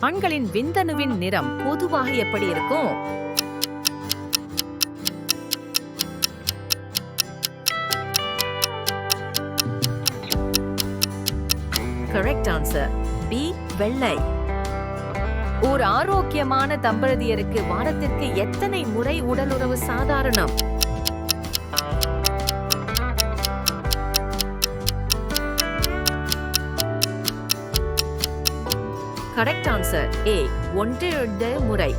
ஆண்களின் விந்தணுவின் நிறம் பொதுவாக எப்படி இருக்கும்? கரெக்ட் ஆன்சர் பி வெள்ளை. ஒரு ஆரோக்கியமான தம்பதியருக்கு வாரத்திற்கு எத்தனை முறை உடலுறவு சாதாரணம்? கரெக்ட் ஆன்சர் ஏ ஒன்றிரண்டு முறை.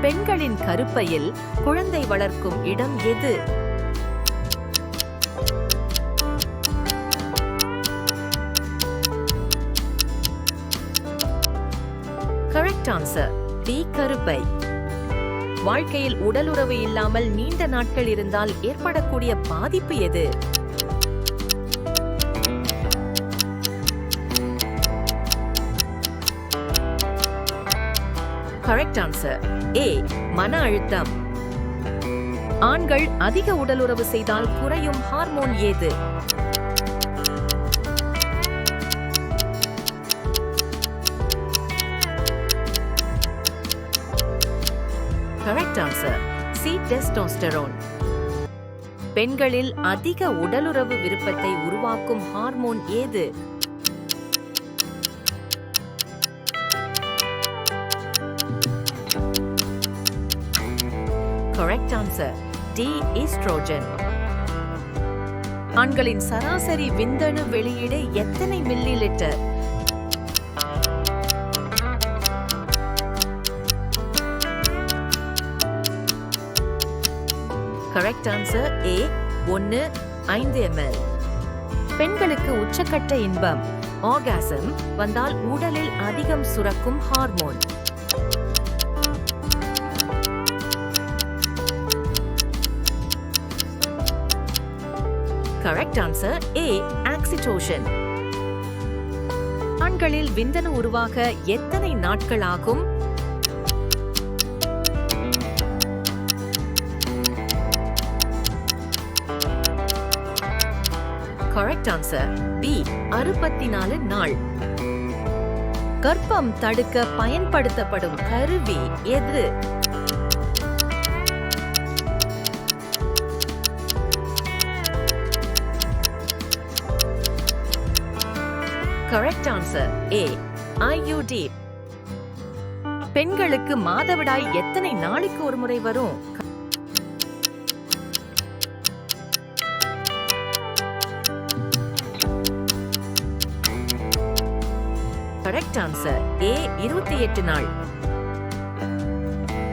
பெண்களின் கருப்பையில் குழந்தை வளர்க்கும் இடம் எது? கரெக்ட் ஆன்சர் டி கருப்பை. வாழ்க்கையில் உடலுறவு இல்லாமல் நீண்ட நாட்கள் இருந்தால் ஏற்படக்கூடிய பாதிப்பு எது? கரெக்ட் ஆன்சர் ஏ மன அழுத்தம். ஆண்கள் அதிக உடலுறவு செய்தால் குறையும் ஹார்மோன் ஏது? கரெக்ட் ஆன்சர் சி டெஸ்டோஸ்டரோன் பெண்களில் அதிக உடலுறவு விருப்பத்தை உருவாக்கும் ஹார்மோன் ஏது? கரெக்ட் ஆன்சர் டி ஈஸ்ட்ரோஜன் ஆண்களின் சராசரி விந்தணு வெளியீடு எத்தனை millilitre correct answer A ஒன்று ஐந்து எம்எல் பெண்களுக்கு உச்சக்கட்ட இன்பம். ஆர்காசம் வந்தால் உடலில் அதிகம் சுரக்கும் hormone correct answer A oxytocin ஆண்களில் விந்தணு உருவாக எத்தனை நாட்கள் ஆகும் கரெக்ட் ஆன்சர் பி அறுபத்தி நாலு நாள். கர்ப்பம் தடுக்க பயன்படுத்தப்படும் கருவி எது? கரெக்ட் ஆன்சர் ஏ ஐயூடி பெண்களுக்கு மாதவிடாய் எத்தனை நாளைக்கு ஒரு முறை வரும்? கரெக்ட் ஆன்சர் ஏ இருபத்தி எட்டு நாள்.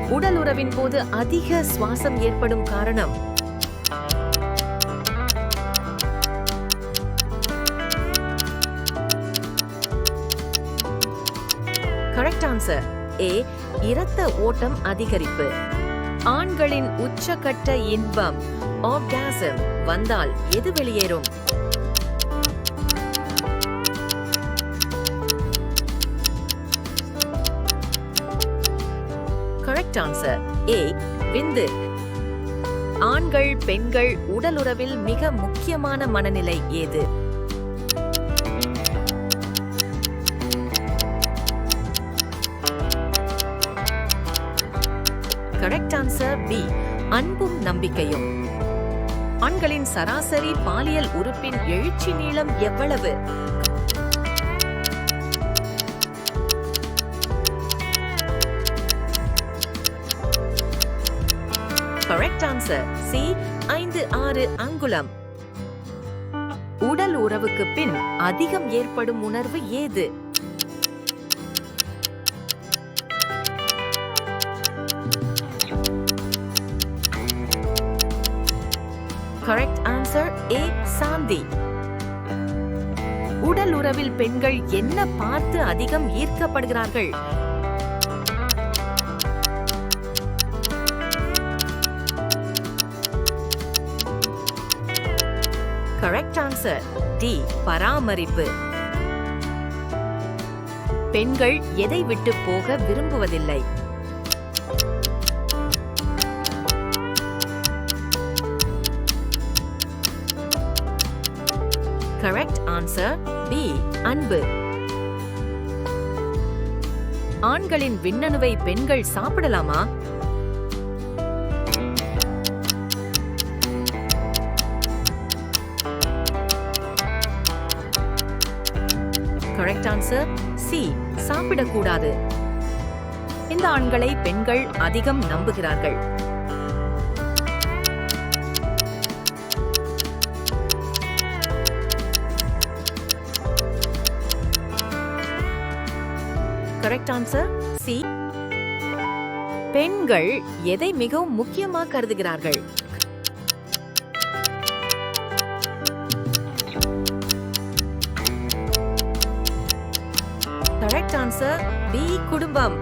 உடல் உறவின் போது அதிக சுவாசம் ஏற்படும் காரணம். கரெக்ட் ஆன்சர் ஏ இரத்த ஓட்டம் அதிகரிப்பு. ஆண்களின் உச்சகட்ட இன்பம் ஆர்காசம் வந்தால் எது வெளியேறும்? கரெக்ட் ஆன்சர் ஏ விந்து. ஆண்கள் பெண்கள் உடலுறவில் மிக முக்கியமான மனநிலை ஏது? அன்பும் நம்பிக்கையும். ஆண்களின் சராசரி பாலியல் உறுப்பின் எழுச்சி நீளம் எவ்வளவு? கரெக்ட் ஆன்சர் சி ஐந்து ஆறு அங்குலம். உடல் உறவுக்கு பின் அதிகம் ஏற்படும் உணர்வு ஏது? கரெக்ட் ஆன்சர் ஏ சாந்தி. உடல் உறவில் பெண்கள் என்ன பார்த்து அதிகம் ஈர்க்கப்படுகிறார்கள்? கரெக்ட் ஆன்சர் டி பராமரிப்பு. பெண்கள் எதை விட்டு போக விரும்புவதில்லை? கரெக்ட் ஆன்சர் பி அன்பு. ஆண்களின் விண்ணணுவை பெண்கள் சாப்பிடலாமா? கரெக்ட் ஆன்சர் சி சாப்பிடக்கூடாது. இந்த ஆண்களை பெண்கள் அதிகம் நம்புகிறார்கள். கரெக்ட் ஆன்சர் சி பெண்கள் எதை மிகவும் முக்கியமாக கருதுகிறார்கள்? கரெக்ட் ஆன்சர் பி குடும்பம்.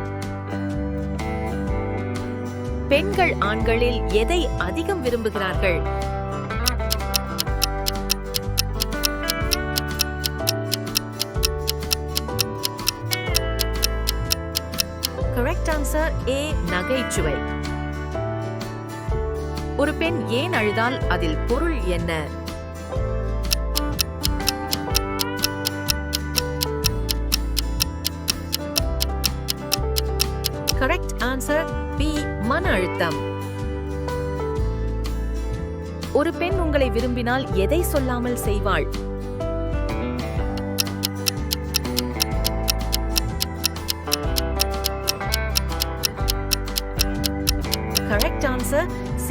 பெண்கள் ஆண்களில் எதை அதிகம் விரும்புகிறார்கள்? ஆன்சர் ஏ நகைச்சுவை. ஒரு பெண் ஏன் அழுதால் அதில் பொருள் என்ன? கரெக்ட் ஆன்சர் பி மன அழுத்தம். ஒரு பெண் உங்களை விரும்பினால் எதை சொல்லாமல் செய்வாள்?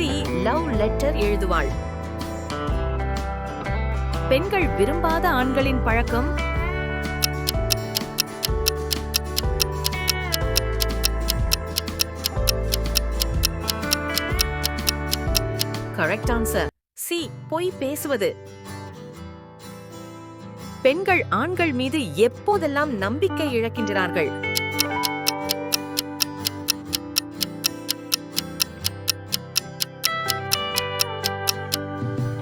சி லவ் லெட்டர் எழுதுவாள். பெண்கள் விரும்பாத ஆண்களின் பழக்கம்? கரெக்ட் ஆன்சர் சி பொய் பேசுவது. பெண்கள் ஆண்கள் மீது எப்போதெல்லாம் நம்பிக்கை இழக்கின்றார்கள்?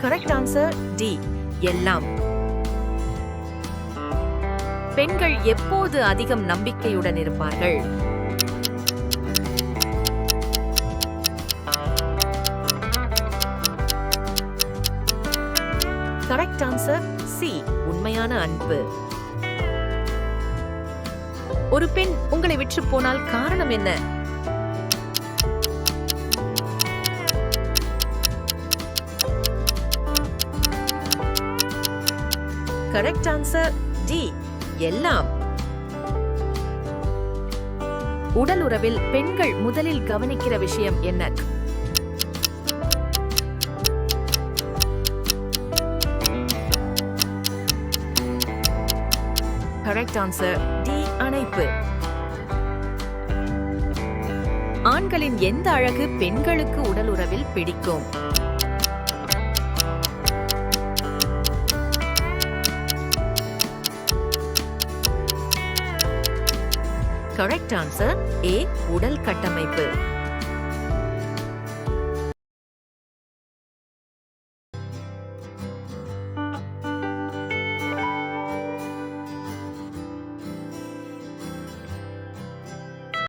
கரெக்ட் ஆன்சர் டி எல்லாம். பெண்கள் எப்போது அதிகம் நம்பிக்கையுடன் இருப்பார்கள்? கரெக்ட் ஆன்சர் சி உண்மையான அன்பு. ஒரு பெண் உங்களை விற்று போனால் காரணம் என்ன? கரெக்ட் ஆன்சர் டி எல்லாம். உடல் உறவில் பெண்கள் முதலில் கவனிக்கிற விஷயம் என்ன? கரெக்ட் ஆன்சர் டி அணைப்பு. ஆண்களின் எந்த அழகு பெண்களுக்கு உடல் உறவில் பிடிக்கும்? கரெக்ட் ஆன்சர் ஏ உடல் கட்டமைப்பு.